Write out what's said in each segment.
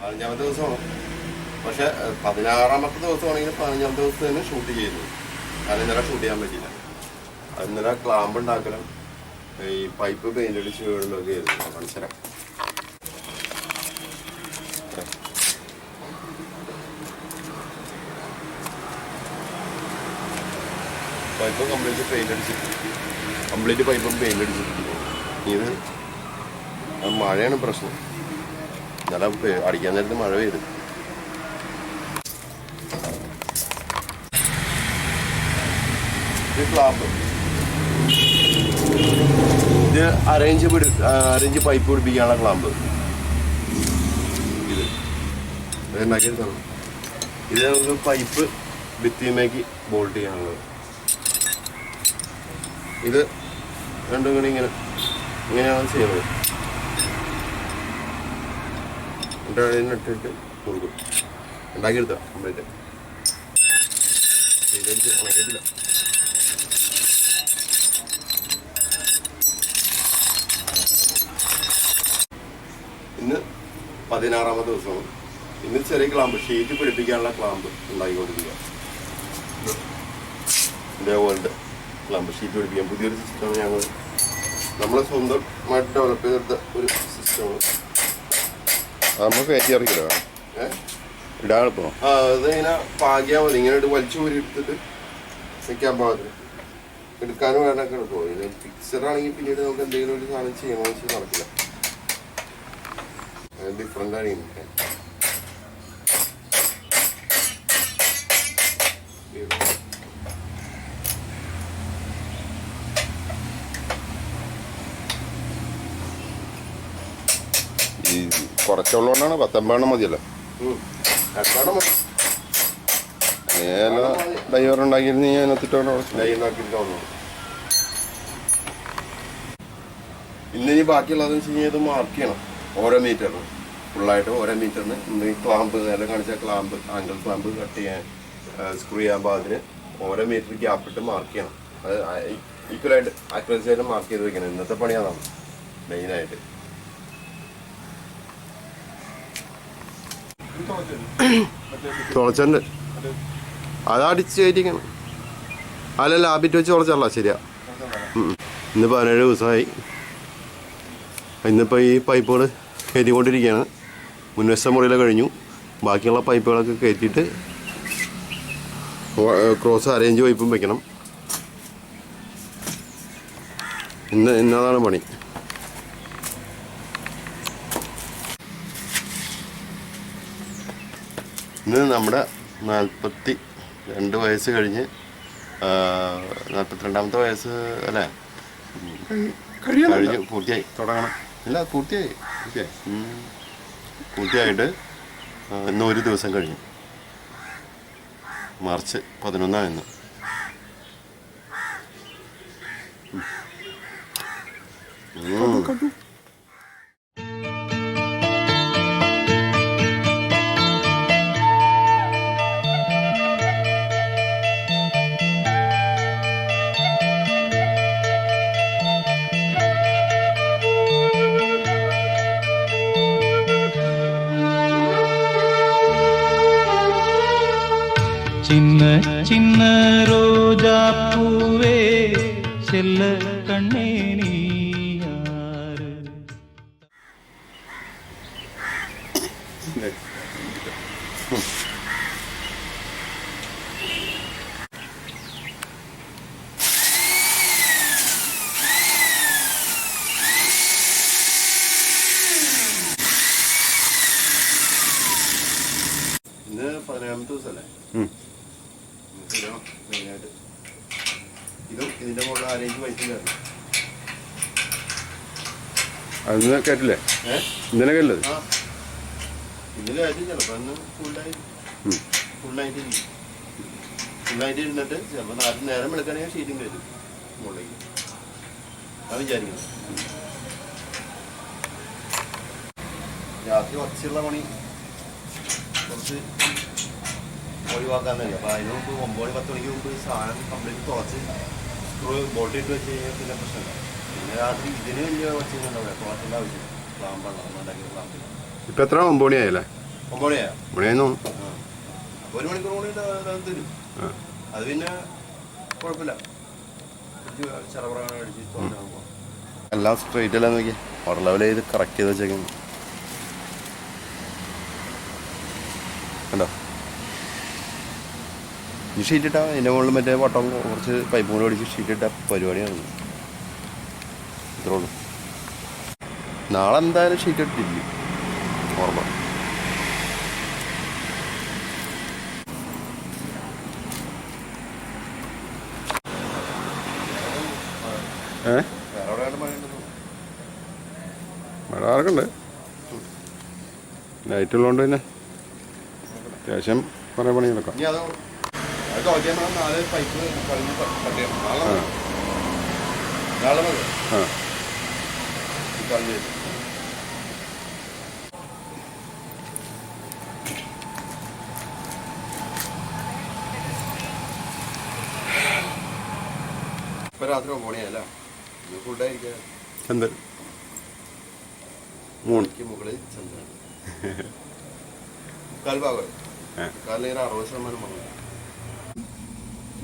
പതിനഞ്ചാമത്തെ ദിവസമാണ്. പക്ഷെ പതിനാറാമത്തെ ദിവസമാണെങ്കിൽ പതിനഞ്ചാമത്തെ ദിവസം തന്നെ ഷൂട്ട് ചെയ്യുന്നു കാരണം ഇന്നലെ ഷൂട്ട് ചെയ്യാൻ പറ്റില്ല ഇന്നലെ ക്ലാമ്പ് ഉണ്ടാക്കലും ഈ പൈപ്പ് പെയിന്റ് അടിച്ച് വീടുന്നൊക്കെ ആയിരുന്നു. മത്സരം. പൈപ്പ് കംപ്ലീറ്റ് പെയിന്റ് അടിച്ചിട്ടുണ്ട് കംപ്ലീറ്റ് പൈപ്പും പെയിന്റ് അടിച്ചിട്ടുണ്ട് ഇത് മഴയാണ് പ്രശ്നം. ഇന്നലെ അടിക്കാൻ നേരത്ത് മഴ പെയ്തു. ഇത് അറേഞ്ച് പിടി അറേഞ്ച് പൈപ്പ് പിടിപ്പിക്കാനുള്ള ക്ലാമ്പ് ഇത്. ഇത് നമുക്ക് പൈപ്പ് ഭിത്തിയുമേക്ക് ബോൾട്ട് ചെയ്യാനുള്ളത്. ഇത് രണ്ടും കൂടി ഇങ്ങനെ ഇങ്ങനെയാണ് ചെയ്യുന്നത്. അതിന് ഇട്ടിട്ട് കൊടുക്കും. ഉണ്ടാക്കിയെടുത്താ? കംപ്ലീറ്റ് ഇന്ന് പതിനാറാമത്തെ ദിവസമാണ്. ഇന്ന് ചെറിയ ക്ലാമ്പ് ഷീറ്റ് പിടിപ്പിക്കാനുള്ള ക്ലാമ്പ് ഉണ്ടാക്കിക്കൊണ്ടിരിക്കുക. ഇതേപോലത്തെ ക്ലാമ്പ് ഷീറ്റ് പിടിപ്പിക്കാൻ പുതിയൊരു സിസ്റ്റമാണ് ഞങ്ങൾ. നമ്മളെ സ്വന്തമായിട്ട് ഡെവലപ്പ് ചെയ്തെടുത്ത ഒരു സിസ്റ്റമാണ് നമ്മൾ കയറ്റി ഇറക്കില്ല ഏഹ് ഇടാൻ എളുപ്പം ആ അതിങ്ങനെ പാകിയാൽ മതി. ഇങ്ങനെ വലിച്ചു ഊരി എടുത്തിട്ട് വെക്കാൻ പാകത്തിന്. എടുക്കാനും വേണ്ടൊക്കെ എടുക്കും. ഇത് ഫിക്സഡ് ആണെങ്കിൽ പിന്നീട് നമുക്ക് എന്തെങ്കിലും ഒരു സാധനം ചെയ്യണമെന്ന് വെച്ചാൽ നടക്കില്ല. ഡിഫറെന്റ് ആണ് ഇതിന്റെ കുറച്ചുള്ളതുകൊണ്ടാണ് പത്തൊമ്പതെണ്ണം മതിയല്ലോ. ഏല ഡൈവർ ഉണ്ടാക്കിയിരുന്ന ഞാൻ ഇന്ന് ഇനി ബാക്കിയുള്ളതെന്ന് വെച്ച് കഴിഞ്ഞാൽ ഇത് മാർക്ക് ചെയ്യണം. ഓരോ മീറ്ററിന് ഫുള്ളായിട്ട് ഓരോ മീറ്ററിന് ഇന്ന് ഈ ക്ലാമ്പ് നേരെ കാണിച്ച ക്ലാമ്പ് ആംഗിൾ ക്ലാമ്പ് കട്ട് ചെയ്യാൻ സ്ക്രൂ ചെയ്യാൻ പാകത്തിന് ഓരോ മീറ്റർ ഗ്യാപ്പ് ഇട്ട് മാർക്ക് ചെയ്യണം. അത് ഈക്വലായിട്ട് ആക്യുറസി ആയിട്ട് മാർക്ക് ചെയ്ത് വെക്കണം. ഇന്നത്തെ പണിയാണ് മെയിനായിട്ട് തുളച്ചുണ്ട് അത് അടിച്ച് കയറ്റിക്കണം അല്ല ലാബിറ്റ് വെച്ച് തുളച്ചല്ല ശരിയാ. ഇന്ന് പതിനേഴ് ദിവസമായി. ഇന്നിപ്പോൾ ഈ പൈപ്പുകൾ കയറ്റിക്കൊണ്ടിരിക്കുകയാണ്. മുൻവശത്തെ മുറിയിലെ കഴിഞ്ഞു. ബാക്കിയുള്ള പൈപ്പുകളൊക്കെ കയറ്റിയിട്ട് ക്രോസ് അറേഞ്ച് പൈപ്പും വെക്കണം. ഇന്ന് ഇന്നതാണ് പണി. ഇന്ന് നമ്മുടെ നാൽപ്പത്തി രണ്ട് വയസ്സ് കഴിഞ്ഞ് നാൽപ്പത്തിരണ്ടാമത്തെ വയസ്സ് അല്ലേ? കഴിഞ്ഞു പൂർത്തിയായി. തുടങ്ങണം. ഇല്ല പൂർത്തിയായി പൂർത്തിയായി. പൂർത്തിയായിട്ട് ഇന്ന് ഒരു ദിവസം കഴിഞ്ഞു. മാർച്ച് പതിനൊന്നാം ഇന്ന് ഉം. ചിന്ന ചിന്ന റോജാപ്പൂവേ ചെല്ല കണ്ണേ നീ അതിന് കേട്ടില്ലേ? ഇന്നലെ കേട്ടത് ആ. ഇതിൽ കാര്യം ചിലപ്പോൾ അന്ന് ഫുള്ളായി. ഫുള്ളായിട്ട് ഫുള്ളായിട്ട് ഇരുന്നിട്ട് ചിലപ്പോൾ നാല് നേരം വെളുക്കണമെങ്കിൽ ഷീറ്റിംഗ് വരും മുകളിലേക്ക്. അത് വിചാരിക്കണം രാത്രി ഒച്ചയുള്ള പണി. കുറച്ച് ഒഴിവാക്കാൻ കഴിയും അപ്പോൾ അതിന് മുമ്പ് ഒമ്പത് മണി പത്ത് മണിക്ക് മുമ്പ് സാധനം കംപ്ലീറ്റ് സ്ക്രൂ ബോട്ടിട്ട് വെച്ച് കഴിഞ്ഞാൽ പിന്നെ പ്രശ്നമില്ല. പിന്നെ രാത്രി ഇതിന് വലിയ വെച്ചിട്ടുണ്ടാവില്ല. കുളത്തിന്റെ ആവശ്യം. ഇപ്പൊ എത്ര ഒമ്പത് മണിയായല്ലേ? ഒമ്പണിയാ അപ്പോൾ ഒരു മണിക്കൂർ കൂടി അത് തരും. ആ. അത് പിന്നെ കുഴപ്പമില്ല. ചെറപറ അടിച്ച് എല്ലാം സ്ട്രെയിറ്റ് അല്ല നോക്കി ഓർഡർ ലെവൽ ചെയ്ത് കറക്റ്റ് ചെയ്ത് വെച്ചേക്കുന്നു? ഈ ഷീറ്റ് ഇട്ടാൽ അതിന്റെ മുകളിൽ മറ്റേ വട്ടം കുറച്ച് പൈപ്പ് കൂടെ അടിച്ച് ഷീറ്റ് ഇട്ട പരിപാടിയാണ്. ഇത്രേ ഉള്ളൂ. നാളെ എന്തായാലും ഷീറ്റ് ഇട്ടില്ല ഓർമ്മ. മഴ ആർക്കുണ്ട് ലൈറ്റ് ഉള്ളതുകൊണ്ട് തന്നെ അത്യാവശ്യം കുറേ പണി നടക്കാം നാല് പൈപ്പ് കളഞ്ഞ് കട്ട് ചെയ്യണം നാളെ. നാളെ മതി. ആ. ഈ ഇപ്പൊ രാത്രി ഒമ്പണിയല്ല ഇത് ഫുഡായിരിക്കാം എന്ത് മൂന്ന്. എനിക്ക് മുകളിൽ ചന്ദ്രൻ മുക്കാൽ ഭാഗം. ഏ. മുക്കാലിന് അറുപത് ശതമാനം വന്നു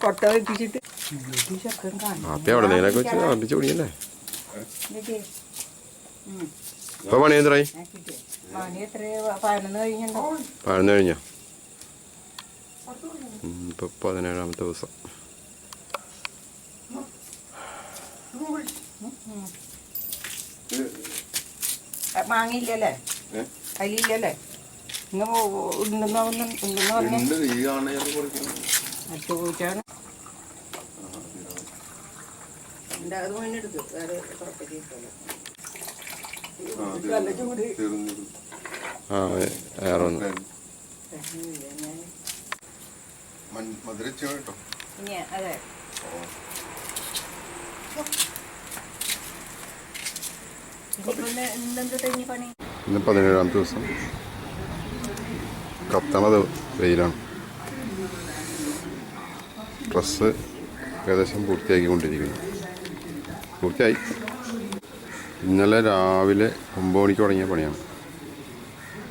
കൊട്ട വെപ്പിച്ചിട്ട് ആപ്പി അവിടെ നേരൊക്കെ വെച്ച് ഇപ്പൊ പണി എന്തരായി പതിനൊന്ന് കഴിഞ്ഞോ? ഇപ്പൊ പതിനേഴാമത്തെ ദിവസം. മാങ്ങിയില്ലല്ലേ? ഏ? ഇന്ന് ഇന്ന് പറഞ്ഞു എന്റെ അത് വേറെ ചൂട്. ആ വേറെ ഒന്ന്. മധുരച്ച കേട്ടോ അതെ. പണി ഇന്ന് പതിനേഴാമത്തെ ദിവസം. കത്തണത് വെയിലാണ്. ഡ്രസ്സ് ഏകദേശം പൂർത്തിയാക്കിക്കൊണ്ടിരിക്കുന്നു. പൂർത്തിയായി. ഇന്നലെ രാവിലെ ഒമ്പത് മണിക്ക് തുടങ്ങിയ പണിയാണ്.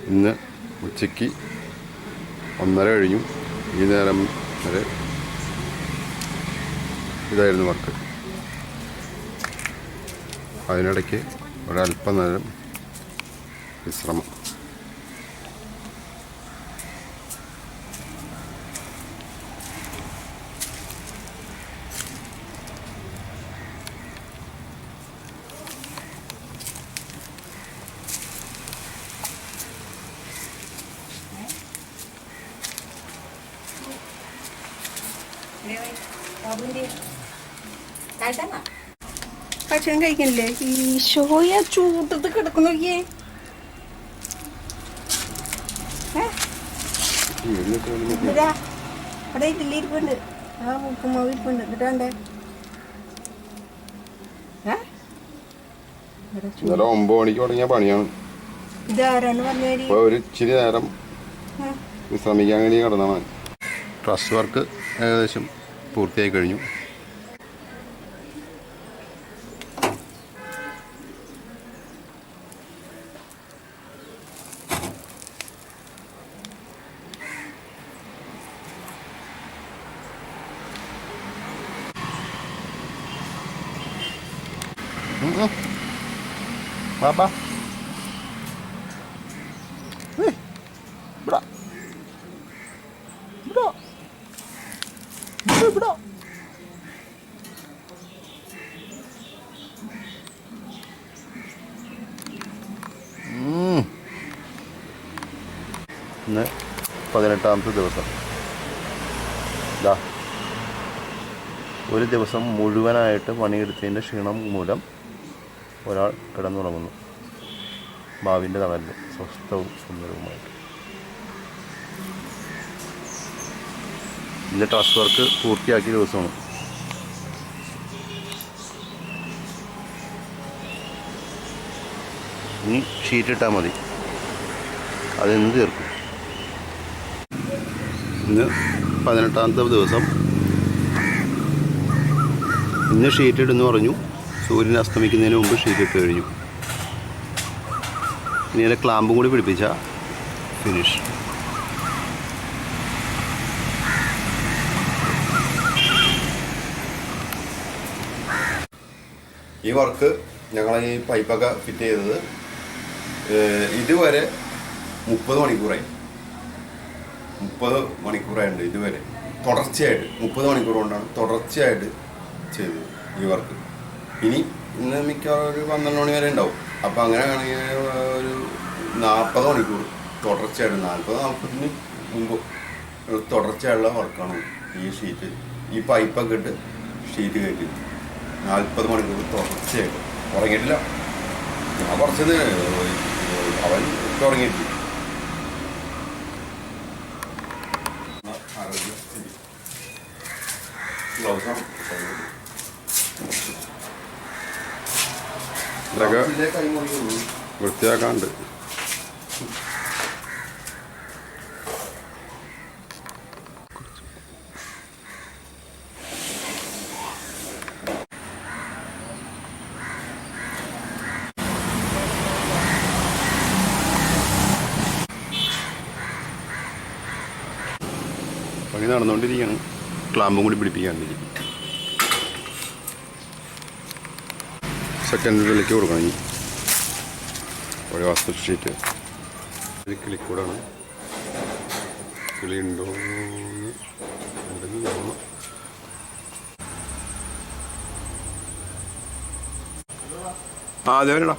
ഇന്ന് ഉച്ചയ്ക്ക് ഒന്നര കഴിഞ്ഞു. ഈ നേരം വരെ ഇതായിരുന്നു വർക്ക്. അതിനിടയ്ക്ക് ഒരല്പനേരം വിശ്രമം. ഭക്ഷണം കഴിക്കണില്ലേ? ഈശോയ ചൂട്ടത്ത് കിടക്കുന്നു അവിടെ ഇഡ്ഡലി ഇരിപ്പുണ്ട്. ആ ഉപ്പുമാവ് ഇരിപ്പുണ്ട്. എന്നിട്ടാണ്ടേ ഇന്നലെ ഒമ്പത് മണിക്ക് തുടങ്ങിയ പണിയാണ്. ഒരു ഇച്ചിരി നേരം. വിശ്രമിക്കാൻ വേണ്ടി കിടന്നാണ് ട്രസ് വർക്ക് ഏകദേശം പൂർത്തിയായി കഴിഞ്ഞു. ബാബാ പതിനെട്ടാമത്തെ ദിവസം. ഇതാ ഒരു ദിവസം മുഴുവനായിട്ട് പണിയെടുത്തതിന്റെ ക്ഷീണം മൂലം ഒരാൾ കിടന്നുറങ്ങുന്നു. ഭാവിന്റെ തണലിൽ സ്വസ്ഥവും സുന്ദരവുമായിട്ട്. ഇതിന്റെ ടാസ്ക് വർക്ക് പൂർത്തിയാക്കിയ ദിവസമാണ്. ഇനി ഷീറ്റ് ഇട്ടാൽ മതി. അതെന്ന് തീർക്കും? ഇന്ന് പതിനെട്ടാമത്തെ ദിവസം. ഇന്ന് ഷീറ്റ് ഇടുന്നു പറഞ്ഞു. സൂര്യൻ അസ്തമിക്കുന്നതിന് മുമ്പ് ഷീറ്റ് ഇട്ട് കഴിഞ്ഞു. ഇനി അതിന്റെ ക്ലാമ്പും കൂടി പിടിപ്പിച്ച ഫിനിഷ് ഈ വർക്ക് ഞങ്ങൾ ഈ പൈപ്പൊക്കെ ഫിറ്റ് ചെയ്തത് ഇതുവരെ മുപ്പത് മണിക്കൂറായി. മുപ്പത് മണിക്കൂറായിട്ടുണ്ട് ഇതുവരെ. തുടർച്ചയായിട്ട്. മുപ്പത് മണിക്കൂർ കൊണ്ടാണ് തുടർച്ചയായിട്ട് ചെയ്തത് ഈ വർക്ക്. ഇനി ഇന്ന് മിക്കവാറും ഒരു പന്ത്രണ്ട് മണി വരെ ഉണ്ടാവും. അപ്പോൾ അങ്ങനെ ആണെങ്കിൽ ഒരു നാൽപ്പത് മണിക്കൂർ തുടർച്ചയായിട്ട് നാൽപ്പത് നാൽപ്പതിന് മുമ്പ് തുടർച്ചയായുള്ള വർക്കാണ് ഈ ഷീറ്റ്. ഈ പൈപ്പൊക്കെ ഇട്ട് ഷീറ്റ് കയറ്റി. നാൽപ്പത് മണിക്കൂർ തുടർച്ചയായിട്ട്. ഉറങ്ങിയിട്ടില്ല. ഞാൻ കുറച്ചത് അവൻ തുടങ്ങിയിട്ടില്ല. ഇതൊക്കെ വൃത്തിയാക്കാണ്ട്. പണി നടന്നുകൊണ്ടിരിക്കുകയാണ്. ക്ലാമ്പും കൂടി പിടിപ്പിക്കാൻ വേണ്ടി. സെക്കൻഡ് വിളിക്ക് കൊടുക്കണം ഇനി. ഒരു വാസ്തു ഷീറ്റ് ഇത് കിളിക്കൂടാണ്. കിളി ആ അതെ വരടാ.